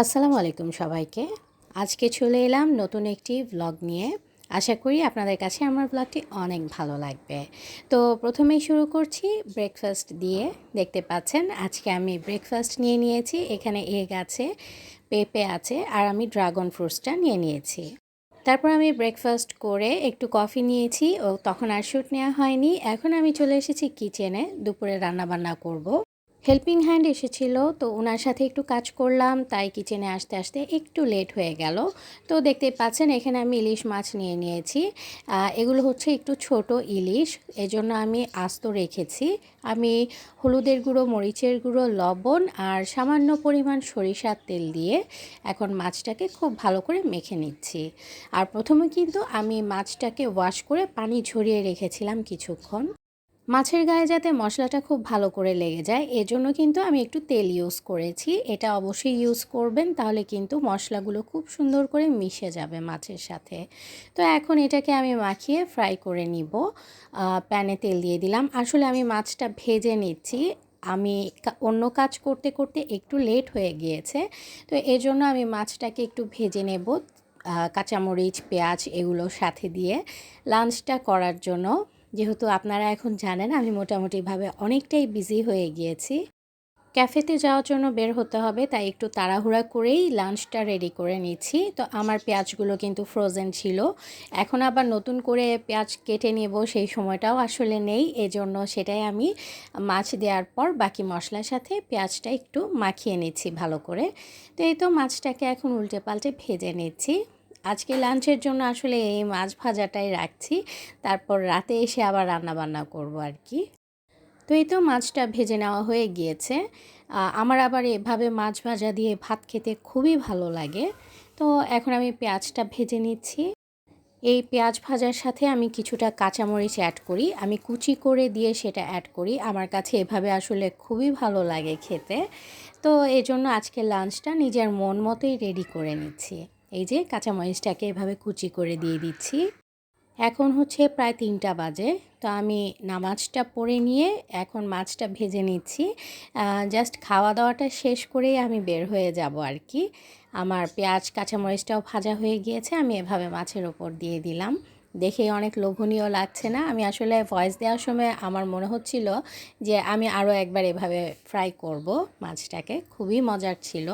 আসসালামু আলাইকুম সবাইকে। আজকে চলে এলাম নতুন একটি ব্লগ নিয়ে। আশা করি আপনাদের কাছে আমার ব্লগটি অনেক ভালো লাগবে। তো প্রথমেই শুরু করছি ব্রেকফাস্ট দিয়ে। দেখতে পাচ্ছেন, আজকে আমি ব্রেকফাস্ট নিয়ে নিয়েছি। এখানে এগ আছে, পেঁপে আছে, আর আমি ড্রাগন ফ্রুটসটা নিয়ে নিয়েছি। তারপর আমি ব্রেকফাস্ট করে একটু কফি নিয়েছি। ও তখন আর শ্যুট নেওয়া হয়নি। এখন আমি চলে এসেছি কিচেনে দুপুরে রান্না বান্না করব। হেল্পিং হ্যান্ড এসেছিল, তো ওনার সাথে একটু কাজ করলাম, তাই কিচেনে আসতে আসতে একটু লেট হয়ে গেল। তো দেখতে পাচ্ছেন, এখানে আমি ইলিশ মাছ নিয়ে নিয়েছি। এগুলো হচ্ছে একটু ছোট ইলিশ, এজন্য আমি আস্ত রেখেছি। আমি হলুদের গুঁড়ো, মরিচের গুঁড়ো, লবণ আর সামান্য পরিমাণ সরিষার তেল দিয়ে এখন মাছটাকে খুব ভালো করে মেখে নিচ্ছি। আর প্রথমে কিন্তু আমি মাছটাকে ওয়াশ করে পানি ঝরিয়ে রেখেছিলাম কিছুক্ষণ। মাছের গায়ে যাতে মশলাটা খুব ভালো করে লেগে যায়, এজন্য কিন্তু আমি একটু তেল ইউজ করেছি। এটা অবশ্যই ইউজ করবেন, তাহলে কিন্তু মশলাগুলো খুব সুন্দর করে মিশে যাবে মাছের সাথে। তো এখন এটাকে আমি মাখিয়ে ফ্রাই করে নিব। প্যানে তেল দিয়ে দিলাম। আসলে আমি মাছটা ভেজে নিচ্ছি। আমি অন্য কাজ করতে করতে একটু লেট হয়ে গিয়েছে। তো এজন্য আমি মাছটাকে একটু ভেজে নেব। কাঁচামরিচ, পেঁয়াজ এগুলো সাথে দিয়ে। লাঞ্চটা করার জন্য যেহেতু আপনারা এখন জানেন, আমি মোটামুটিভাবে অনেকটাই বিজি হয়ে গিয়েছি। ক্যাফেতে যাওয়ার জন্য বের হতে হবে, তাই একটু তাড়াহুড়া করেই লাঞ্চটা রেডি করে নিচ্ছি। তো আমার পেঁয়াজগুলো কিন্তু ফ্রোজেন ছিল। এখন আবার নতুন করে পেঁয়াজ কেটে নেব, সেই সময়টাও আসলে নেই। এজন্য সেটাই আমি মাছ দেওয়ার পর বাকি মশলার সাথে পেঁয়াজটা একটু মাখিয়ে নিচ্ছি ভালো করে। তো এই তো মাছটাকে এখন উল্টে পাল্টে ভেজে নিচ্ছি। আজকে লাঞ্চের জন্য আসলে এই মাছ ভাজাটাই রাখছি। তারপর রাতে এসে আবার রান্না বান্না করব আর কি। তো এই তো মাছটা ভেজে নেওয়া হয়ে গিয়েছে। আমার আবার এভাবে মাছ ভাজা দিয়ে ভাত খেতে খুবই ভালো লাগে। তো এখন আমি পেঁয়াজটা ভেজে নিচ্ছি। এই পেঁয়াজ ভাজার সাথে আমি কিছুটা কাঁচামরিচ অ্যাড করি। আমি কুচি করে দিয়ে সেটা অ্যাড করি। আমার কাছে এভাবে আসলে খুবই ভালো লাগে খেতে। তো এজন্য আজকে লাঞ্চটা নিজের মন মতোই রেডি করে নিচ্ছি। এই যে কাঁচামরিচটাকে এভাবে কুচি করে দিয়ে দিচ্ছি। এখন হচ্ছে প্রায় তিনটা বাজে, তো আমি নামাজটা পড়ে নিয়ে এখন মাছটা ভেজে নিচ্ছি। জাস্ট খাওয়া দাওয়াটা শেষ করেই আমি বের হয়ে যাব আর কি। আমার পেঁয়াজ, কাঁচামরিচটাও ভাজা হয়ে গিয়েছে, আমি এভাবে মাছের ওপর দিয়ে দিলাম। দেখে অনেক লোভনীয় লাগছে না? আমি আসলে ভয়েস দেওয়ার সময় আমার মনে হচ্ছিল যে আমি আরও একবার এভাবে ফ্রাই করব মাছটাকে। খুবই মজার ছিল।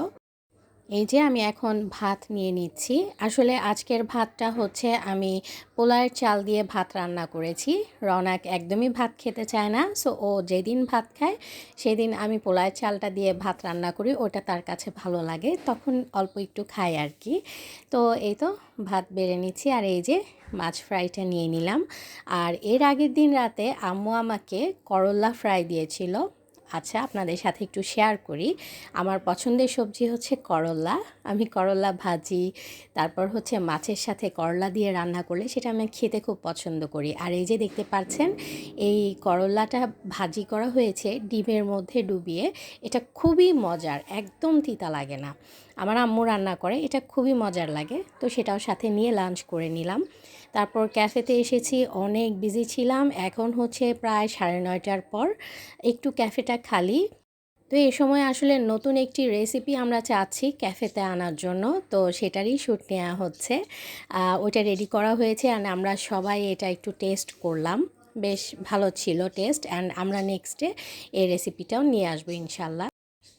এই যে আমি এখন ভাত নিয়ে নিচ্ছি। আসলে আজকের ভাতটা হচ্ছে আমি পোলার চাল দিয়ে ভাত রান্না করেছি। রনাক একদমই ভাত খেতে চায় না, সো ও যেদিন ভাত খায় সেদিন আমি পোলার চালটা দিয়ে ভাত রান্না করি, ওটা তার কাছে ভালো লাগে, তখন অল্প একটু খাই আর কি। তো এই তো ভাত বেড়ে নিচ্ছি, আর এই যে মাছ ফ্রাইটা নিয়ে নিলাম। আর এর আগের দিন রাতে আম্মু আমাকে করল্লা ফ্রাই দিয়েছিল আচ্ছা আপনাদের সাথে একটু শেয়ার করি। আমার পছন্দের সবজি হচ্ছে করল্লা আমি করল্লা ভাজি, তারপর হচ্ছে মাছের সাথে করলা দিয়ে রান্না করলে সেটা আমি খেতে খুব পছন্দ করি। আর এই যে দেখতে পাচ্ছেন, এই করল্লাটা ভাজি করা হয়েছে ডিমের মধ্যে ডুবিয়ে। এটা খুবই মজার, একদম তিতা লাগে না। আমার আম্মু রান্না করে, এটা খুবই মজার লাগে। তো সেটাও সাথে নিয়ে লাঞ্চ করে নিলাম। তারপর ক্যাফেতে এসেছি, অনেক বিজি ছিলাম। এখন হচ্ছে প্রায় সাড়ে নয়টার পর একটু ক্যাফেটা খালি। তো এই সময় আসলে নতুন একটি রেসিপি আমরা চাচ্ছি ক্যাফেতে আনার জন্য। তো সেটারই শ্যুট নেওয়া হচ্ছে। ওইটা রেডি করা হয়েছে অ্যান্ড আমরা সবাই এটা একটু টেস্ট করলাম। বেশ ভালো ছিল টেস্ট অ্যান্ড আমরা নেক্সটে এই রেসিপিটাও নিয়ে আসব ইনশাল্লাহ।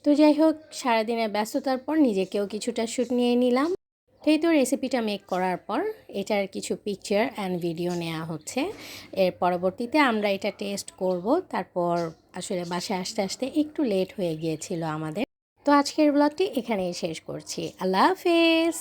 তো যাই হোক, সারাদিনের ব্যস্ততার পর নিজেকেও কিছুটা শ্যুট নিয়ে নিলাম। এই তো রেসিপিটা মেক করার পর এটার কিছু পিকচার অ্যান্ড ভিডিও নেওয়া হচ্ছে। এর পরবর্তীতে আমরা এটা টেস্ট করব। তারপর আসলে বাসায় আসতে আসতে একটু লেট হয়ে গিয়েছিল আমাদের। তো আজকের ব্লগটি এখানেই শেষ করছি। আল্লাহ হাফেজ!